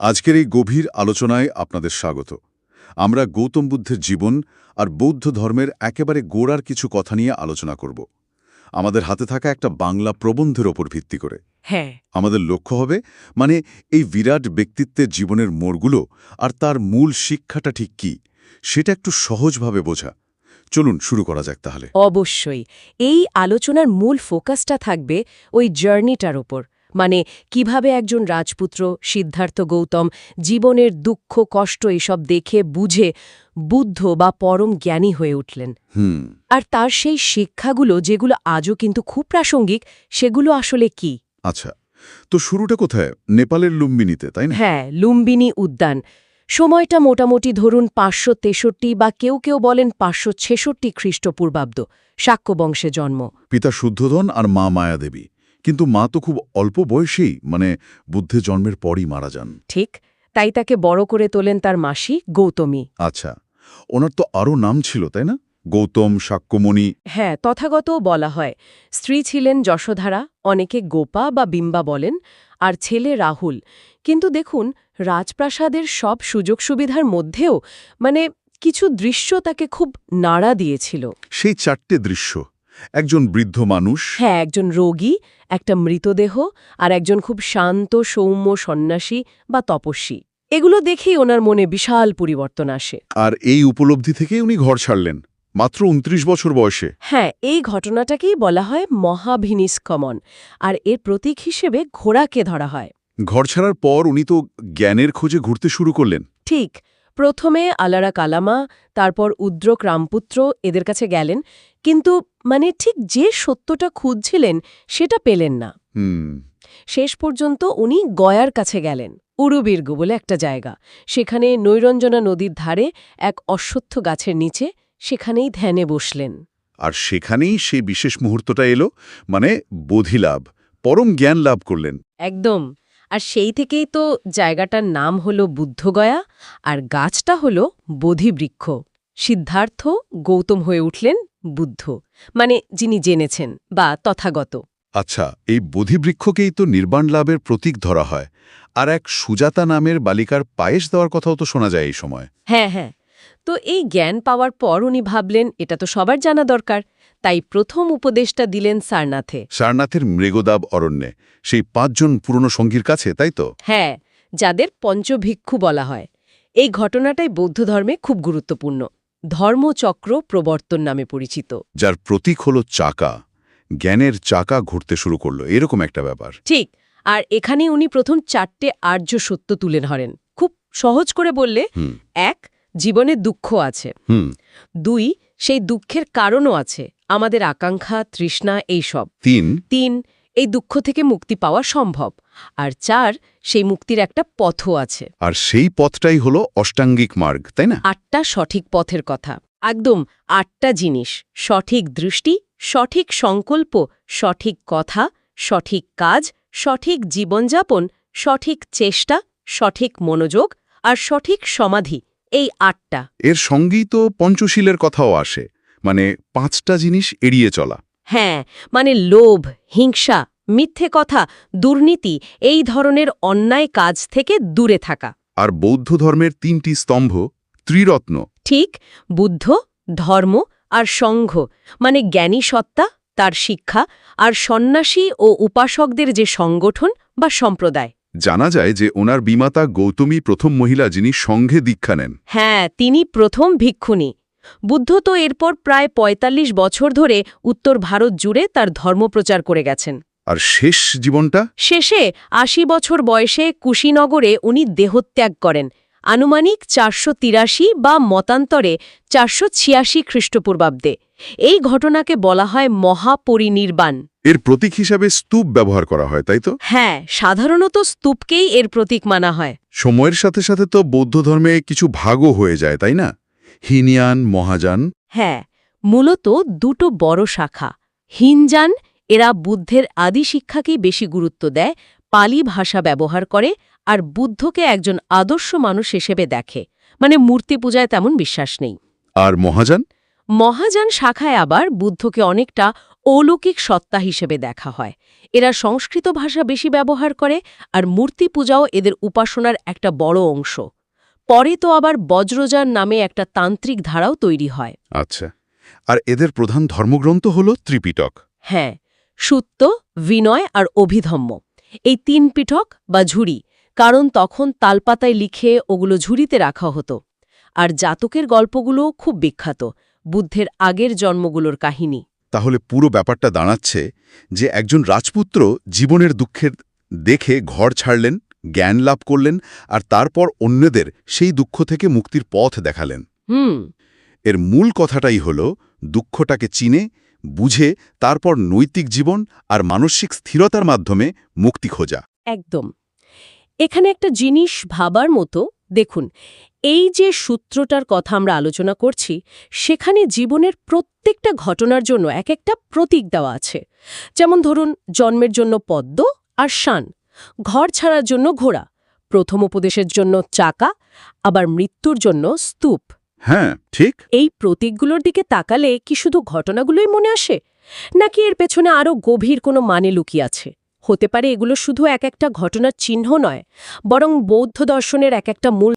আজকের এই গভীর আলোচনায় আপনাদের স্বাগত। আমরা গৌতম বুদ্ধের জীবন আর বৌদ্ধ ধর্মের একেবারে গোড়ার কিছু কথা নিয়ে আলোচনা করব। আমাদের হাতে থাকা একটা বাংলা প্রবন্ধের ওপর ভিত্তি করে। হ্যাঁ। আমাদের লক্ষ্য হবে মানে এই বিরাট ব্যক্তিত্বের জীবনের মোড়গুলো আর তার মূল শিক্ষাটা ঠিক কি সেটা একটু সহজভাবে বোঝা। চলুন শুরু করা যাক তাহলে। অবশ্যই। এই আলোচনার মূল ফোকাসটা থাকবে ওই জার্নিটার ওপর। মানে কীভাবে একজন রাজপুত্র সিদ্ধার্থ গৌতম জীবনের দুঃখ কষ্ট এসব দেখে বুঝে বুদ্ধ বা পরম জ্ঞানী হয়ে উঠলেন। আর তার সেই শিক্ষাগুলো যেগুলো আজও কিন্তু খুব প্রাসঙ্গিক সেগুলো আসলে কি? আচ্ছা তো শুরুটা কোথায়? নেপালের লুম্বিনীতে তাই না? হ্যাঁ লুম্বিনী উদ্যান। সময়টা মোটামুটি ধরুন পাঁচশো তেষট্টি বা কেউ কেউ বলেন পাঁচশো ছেষট্টি খ্রিস্টপূর্বাব্দ শাক্য বংশে জন্ম। পিতা শুদ্ধধন আর মা মায়াদেবী। কিন্তু মা তো খুব অল্প বয়সেই মানে বুদ্ধের জন্মের পরই মারা যান। ঠিক তাই তাকে বড় করে তোলেন তার মাসি গৌতমী। আচ্ছা ওনার তো আরও নাম ছিল তাই না? গৌতম সাক্যমণি হ্যাঁ তথাগতও বলা হয়। স্ত্রী ছিলেন যশোধারা অনেকে গোপা বা বিম্বা বলেন আর ছেলে রাহুল। কিন্তু দেখুন রাজপ্রাসাদের সব সুযোগ সুবিধার মধ্যেও মানে কিছু দৃশ্য তাকে খুব নাড়া দিয়েছিল। সেই চারটে দৃশ্য একজন বৃদ্ধ মানুষ হ্যাঁ একজন রোগী একটা মৃতদেহ আর একজন খুব শান্ত সৌম্য সন্ন্যাসী বা তপস্বী। এগুলো দেখেই ওনার মনে বিশাল পরিবর্তন আসে। আর এই উপলব্ধি থেকে উনি ঘর ছাড়লেন মাত্র উনত্রিশ বছর বয়সে। হ্যাঁ এই ঘটনাটাকেই বলা হয় মহাভিনিষ্কমন আর এর প্রতীক হিসেবে ঘোড়াকে ধরা হয়। ঘর ছাড়ার পর উনি তো জ্ঞানের খোঁজে ঘুরতে শুরু করলেন। ঠিক প্রথমে আলারা কালামা তারপর উদ্রক রামপুত্র এদের কাছে গেলেন কিন্তু মানে ঠিক যে সত্যটা খুঁজছিলেন সেটা পেলেন না। শেষ পর্যন্ত উনি গয়ার কাছে গেলেন উরুবীর্গ বলে একটা জায়গা। সেখানে নৈরঞ্জনা নদীর ধারে এক অশ্বত্থ গাছের নিচে সেখানেই ধ্যানে বসলেন। আর সেখানেই সেই বিশেষ মুহূর্তটা এলো মানে বোধিলাভ পরম জ্ঞান লাভ করলেন। একদম। আর সেই থেকেই তো জায়গাটার নাম হল বুদ্ধগয়া আর গাছটা হল বোধিবৃক্ষ। সিদ্ধার্থ গৌতম হয়ে উঠলেন বুদ্ধ মানে যিনি জেনেছেন বা তথাগত। আচ্ছা এই বোধিবৃক্ষকেই তো নির্বাণ লাভের প্রতীক ধরা হয়। আর এক সুজাতা নামের বালিকার পায়েস দেওয়ার কথাও তো শোনা যায় এই সময়। হ্যাঁ হ্যাঁ। তো এই জ্ঞান পাওয়ার পর উনি ভাবলেন এটা তো সবার জানা দরকার। তাই প্রথম উপদেশটা দিলেন সারনাথে। সারনাথের মৃগদাব অরণ্যে। সেই পাঁচজন পুরনো সঙ্গীর কাছে তাই তো? হ্যাঁ যাদের পঞ্চভিক্ষু বলা হয়। এই ঘটনাটাই বৌদ্ধ ধর্মে খুব গুরুত্বপূর্ণ। ধর্মচক্র প্রবর্তন নামে পরিচিত। যার প্রতীক হল চাকা। জ্ঞানের চাকা ঘুরতে শুরু করল। এরকম একটা ব্যাপার। ঠিক আর এখানে উনি প্রথম চারটে আর্য সত্য তুলে ধরেন। খুব সহজ করে বললে এক জীবনে দুঃখ আছে। হুম। দুই সেই দুঃখের কারণও আছে। আমাদের আকাঙ্ক্ষা তৃষ্ণা এইসব। তিন। তিন এই দুঃখ থেকে মুক্তি পাওয়া সম্ভব। আর চার সেই মুক্তির একটা পথও আছে। আর সেই পথটাই হলো অষ্টাঙ্গিক মার্গ তাই না? আটটা সঠিক পথের কথা। একদম আটটা জিনিস। সঠিক দৃষ্টি সঠিক সংকল্প সঠিক কথা সঠিক কাজ সঠিক জীবনযাপন সঠিক চেষ্টা সঠিক মনোযোগ আর সঠিক সমাধি। এই আটটা। এর সঙ্গেই তো পঞ্চশীলের কথাও আসে। মানে পাঁচটা জিনিস এড়িয়ে চলা। হ্যাঁ মানে লোভ হিংসা মিথ্যে কথা দুর্নীতি এই ধরনের অন্যায় কাজ থেকে দূরে থাকা। আর বৌদ্ধ ধর্মের তিনটি স্তম্ভ ত্রিরত্ন। ঠিক বুদ্ধ ধর্ম আর সংঘ মানে জ্ঞানী সত্তা তার শিক্ষা আর সন্ন্যাসী ও উপাসকদের যে সংগঠন বা সম্প্রদায়। জানা যায় যে ওনার বিমাতা গৌতমী প্রথম মহিলা যিনি সংঘে দীক্ষা নেন। হ্যাঁ তিনি প্রথম ভিক্ষুণী। বুদ্ধ তো এরপর প্রায় ৪৫ বছর ধরে উত্তর ভারত জুড়ে তার ধর্মপ্রচার করে গেছেন। আর শেষ জীবনটা? শেষে আশি বছর বয়সে কুশীনগরে উনি দেহত্যাগ করেন। আনুমানিক চারশো তিরাশি বা মতান্তরে চারশো ছিয়াশি খ্রিস্টপূর্বাব্দে। এই ঘটনাকে বলা হয় মহাপরিনির্বাণ। এর প্রতীক হিসাবে স্তূপ ব্যবহার করা হয় তাই তো? হ্যাঁ সাধারণত স্তূপকেই এর প্রতীক মানা হয়। সময়ের সাথে সাথে তো বৌদ্ধ ধর্মে কিছু ভাগও হয়ে যায় তাই না? হিনিয়ান মহাযান। হ্যাঁ মূলত দুটো বড় শাখা। হিনজান এরা বুদ্ধের আদি শিক্ষাকেই বেশি গুরুত্ব দেয় পালি ভাষা ব্যবহার করে আর বুদ্ধকে একজন আদর্শ মানুষ হিসেবে দেখে। মানে মূর্তি পূজায় তেমন বিশ্বাস নেই। আর মহাযান? মহাযান শাখায় আবার বুদ্ধকে অনেকটা অলৌকিক সত্তা হিসেবে দেখা হয়। এরা সংস্কৃত ভাষা বেশি ব্যবহার করে আর মূর্তি পূজাও এদের উপাসনার একটা বড় অংশ। পরে তো আবার বজ্রজার নামে একটা তান্ত্রিক ধারাও তৈরি হয়। আচ্ছা। আর এদের প্রধান ধর্মগ্রন্থ হল ত্রিপিটক। হ্যাঁ সুত্ত বিনয় আর অভিধম্ম। এই তিন পিঠক বা ঝুড়ি কারণ তখন তালপাতায় লিখে ওগুলো ঝুড়িতে রাখা হতো। আর জাতকের গল্পগুলোও খুব বিখ্যাত বুদ্ধের আগের জন্মগুলোর কাহিনী। তাহলে পুরো ব্যাপারটা দাঁড়াচ্ছে যে একজন রাজপুত্র জীবনের দুঃখের দেখে ঘর ছাড়লেন জ্ঞান লাভ করলেন আর তারপর অন্যদের সেই দুঃখ থেকে মুক্তির পথ দেখালেন। হুম। এর মূল কথাটাই হল দুঃখটাকে চিনে বুঝে তারপর নৈতিক জীবন আর মানসিক স্থিরতার মাধ্যমে মুক্তি খোঁজা। একদম। এখানে একটা জিনিস ভাবার মতো দেখুন এই যে সূত্রটার কথা আমরা আলোচনা করছি সেখানে জীবনের প্রত্যেকটা ঘটনার জন্য এক একটা প্রতীক দেওয়া আছে। যেমন ধরুন জন্মের জন্য পদ্ম আর শান। ঘর ছাড়ার জন্য ঘোড়া প্রথম উপদেশের জন্য চাকা আবার মৃত্যুর জন্য স্তূপ। হ্যাঁ ঠিক। এই প্রতীকগুলোর দিকে তাকালে কি শুধু ঘটনাগুলোই মনে আসে? নাকি এর পেছনে আরও গভীর কোনো মানে লুকিয়ে আছে? হতে পারে এগুলো শুধু এক একটা ঘটনার চিহ্ন নয় বরং বৌদ্ধ দর্শনের এক একটা মূল